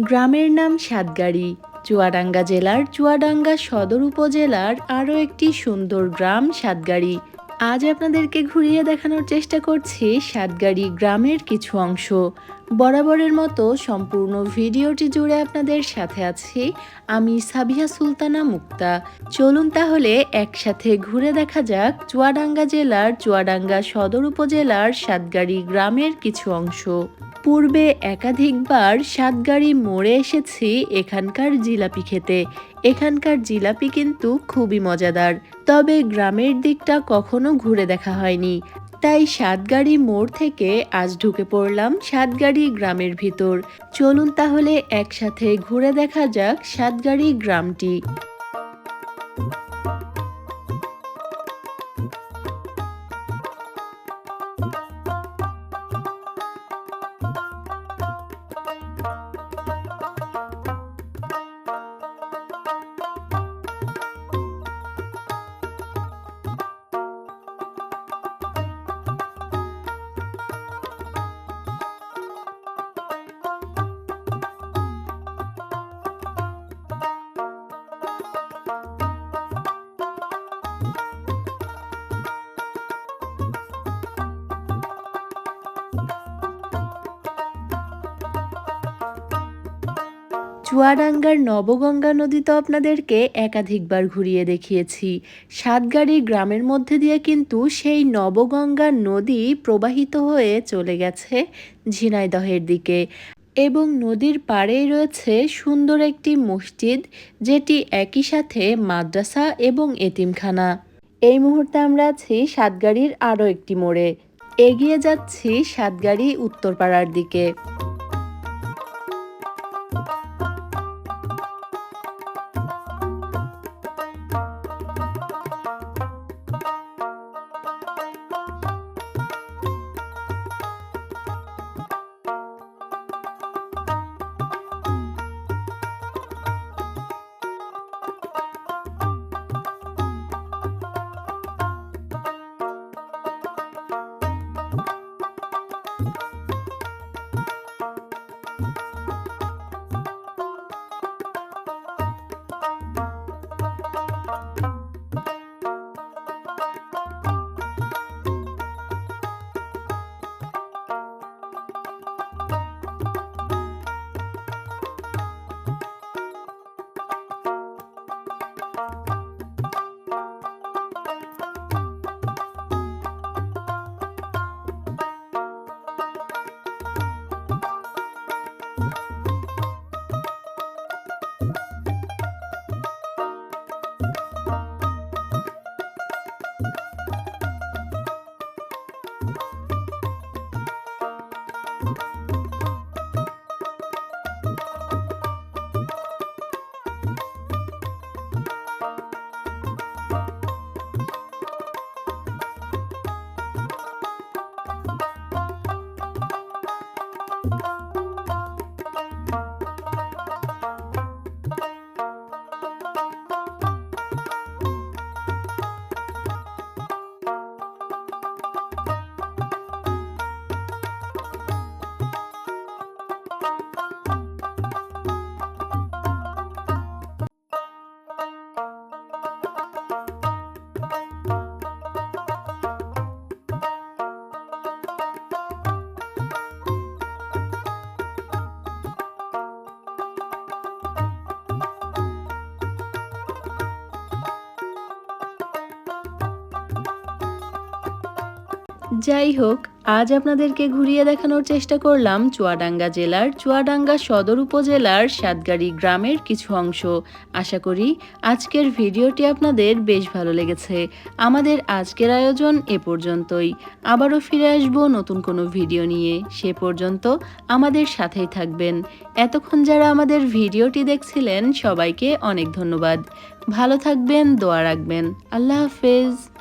গ্রামের নাম সাতগাড়ি। চুয়াডাঙ্গা জেলার চুয়াডাঙ্গা সদর উপজেলার আরও একটি সুন্দর গ্রাম সাতগাড়ি। আজ আপনাদেরকে ঘুরিয়ে দেখানোর চেষ্টা করছি সাতগাড়ি গ্রামের কিছু অংশ। বরাবরের মতো সম্পূর্ণ ভিডিওটি জুড়ে আপনাদের সাথে আছি আমি সাবিহা সুলতানা মুক্তা। চলুন তাহলে একসাথে ঘুরে দেখা যাক চুয়াডাঙ্গা জেলার চুয়াডাঙ্গা সদর উপজেলার সাতগাড়ি গ্রামের কিছু অংশ। পূর্বে একাধিকবার সাতগাড়ি মোড়ে এসেছি এখানকার জিলাপি খেতে। এখানকার জিলাপি কিন্তু খুবই মজাদার। তবে গ্রামের দিকটা কখনো ঘুরে দেখা হয়নি। তাই সাতগাড়ি মোড় থেকে আজ ঢুকে পড়লাম সাতগাড়ি গ্রামের ভিতর। চলুন তাহলে একসাথে ঘুরে দেখা যাক সাতগাড়ি গ্রামটি। চুয়াডাঙ্গার নবগঙ্গা নদী তো আপনাদেরকে একাধিকবার ঘুরিয়ে দেখিয়েছি। সাতগাড়ি গ্রামের মধ্যে দিয়ে কিন্তু সেই নবগঙ্গা নদী প্রবাহিত হয়ে চলে গেছে ঝিনাইদহের দিকে এবং নদীর পাড়েই রয়েছে সুন্দর একটি মসজিদ, যেটি একই সাথে মাদ্রাসা এবং এতিমখানা। এই মুহূর্তে আমরা আছি সাতগাড়ির আরও একটি মোড়ে। এগিয়ে যাচ্ছি সাতগাড়ি উত্তরপাড়ার দিকে। যাই হোক, আজ আপনাদেরকে ঘুরিয়ে দেখানোর চেষ্টা করলাম চুয়াডাঙ্গা জেলার চুয়াডাঙ্গা সদর উপজেলার সাতগাড়ি গ্রামের কিছু অংশ। আশা করি আজকের ভিডিওটি আপনাদের বেশ ভালো লেগেছে। আমাদের আজকের আয়োজন এ পর্যন্তই। আবারও ফিরে আসব নতুন কোনো ভিডিও নিয়ে। সে পর্যন্ত আমাদের সাথেই থাকবেন। এতক্ষণ যারা আমাদের ভিডিওটি দেখছিলেন, সবাইকে অনেক ধন্যবাদ। ভালো থাকবেন, দোয়া রাখবেন। আল্লাহ হাফেজ।